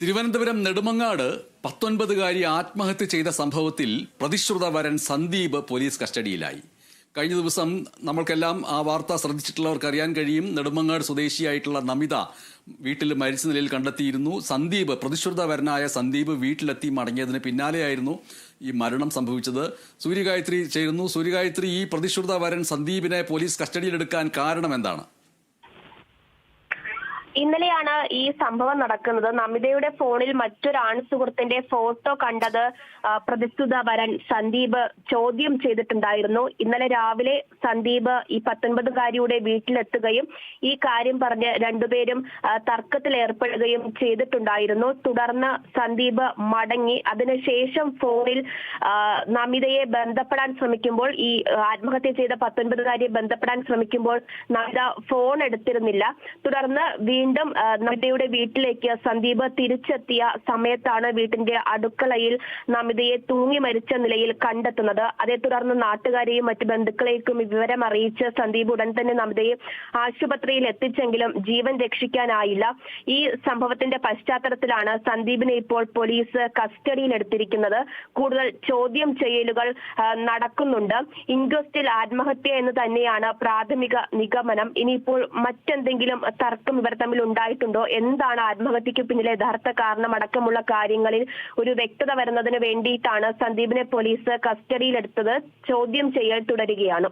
തിരുവനന്തപുരം നെടുമങ്ങാട് പത്തൊൻപതുകാരി ആത്മഹത്യ ചെയ്ത സംഭവത്തിൽ പ്രതിശ്രുത വരൻ സന്ദീപ് പോലീസ് കസ്റ്റഡിയിലായി. കഴിഞ്ഞ ദിവസം നമ്മൾക്കെല്ലാം ആ വാർത്ത ശ്രദ്ധിച്ചിട്ടുള്ളവർക്ക് അറിയാൻ കഴിയും. നെടുമങ്ങാട് സ്വദേശിയായിട്ടുള്ള നമിത വീട്ടിൽ മരിച്ച നിലയിൽ കണ്ടെത്തിയിരുന്നു. സന്ദീപ് പ്രതിശ്രുത വരനായ സന്ദീപ് വീട്ടിലെത്തി മടങ്ങിയതിന് പിന്നാലെയായിരുന്നു ഈ മരണം സംഭവിച്ചത്. സൂര്യഗായത്രി ചേരുന്നു. സൂര്യഗായത്രി ഈ പ്രതിശ്രുത വരൻ സന്ദീപിനെ പോലീസ് കസ്റ്റഡിയിലെടുക്കാൻ കാരണം എന്താണ് ഇന്നലെയാണ് ഈ സംഭവം നടക്കുന്നത്. നമിതയുടെ ഫോണിൽ മറ്റൊരു ആൺസുഹൃത്തിന്റെ ഫോട്ടോ കണ്ടത്. പ്രതിസ്തുത വരൻ സന്ദീപ് ചോദ്യം ചെയ്തിട്ടുണ്ടായിരുന്നു. ഇന്നലെ രാവിലെ സന്ദീപ് ഈ പത്തൊൻപതുകാരിയുടെ വീട്ടിലെത്തുകയും ഈ കാര്യം പറഞ്ഞ് രണ്ടുപേരും ഏർപ്പെടുകയും ചെയ്തിട്ടുണ്ടായിരുന്നു. തുടർന്ന് സന്ദീപ് മടങ്ങി. അതിനുശേഷം ഫോണിൽ നമിതയെ ബന്ധപ്പെടാൻ ശ്രമിക്കുമ്പോൾ ഈ ആത്മഹത്യ ചെയ്ത പത്തൊൻപതുകാരിയെ ബന്ധപ്പെടാൻ ശ്രമിക്കുമ്പോൾ നമിത ഫോൺ എടുത്തിരുന്നില്ല. തുടർന്ന് വീണ്ടും ആ, നമിതയുടെ വീട്ടിലേക്ക് സന്ദീപ് തിരിച്ചെത്തിയ സമയത്താണ് വീട്ടിന്റെ അടുക്കളയിൽ നമിതയെ തൂങ്ങി മരിച്ച നിലയിൽ കണ്ടെത്തുന്നത്. അതേ തുടർന്ന് നാട്ടുകാരെയും മറ്റു ബന്ധുക്കളേക്കും വിവരം അറിയിച്ച് സന്ദീപ് ഉടൻ തന്നെ നമിതയെ ആശുപത്രിയിൽ എത്തിച്ചെങ്കിലും ജീവൻ രക്ഷിക്കാനായില്ല. ഈ സംഭവത്തിന്റെ പശ്ചാത്തലത്തിലാണ് സന്ദീപിനെ ഇപ്പോൾ പോലീസ് കസ്റ്റഡിയിൽ എടുത്തിരിക്കുന്നത് കൂടുതൽ ചോദ്യം ചെയ്യലുകൾ നടക്കുന്നുണ്ട്. ഇൻക്വസ്റ്റിൽ ആത്മഹത്യ എന്ന് തന്നെയാണ് പ്രാഥമിക നിഗമനം. ഇനിയിപ്പോൾ മറ്റെന്തെങ്കിലും തർക്കം ഇവർ തമ്മിൽ ഉണ്ടായിട്ടുണ്ടോ എന്താണ് ആത്മഹത്യക്ക് പിന്നിലെ യഥാർത്ഥ കാരണം? അടക്കമുള്ള കാര്യങ്ങളിൽ ഒരു വ്യക്തത വരുന്നതിന് വേണ്ടിയിട്ടാണ് സന്ദീപിനെ പോലീസ് കസ്റ്റഡിയിലെടുത്തത്. ചോദ്യം ചെയ്യൽ തുടരുകയാണ്.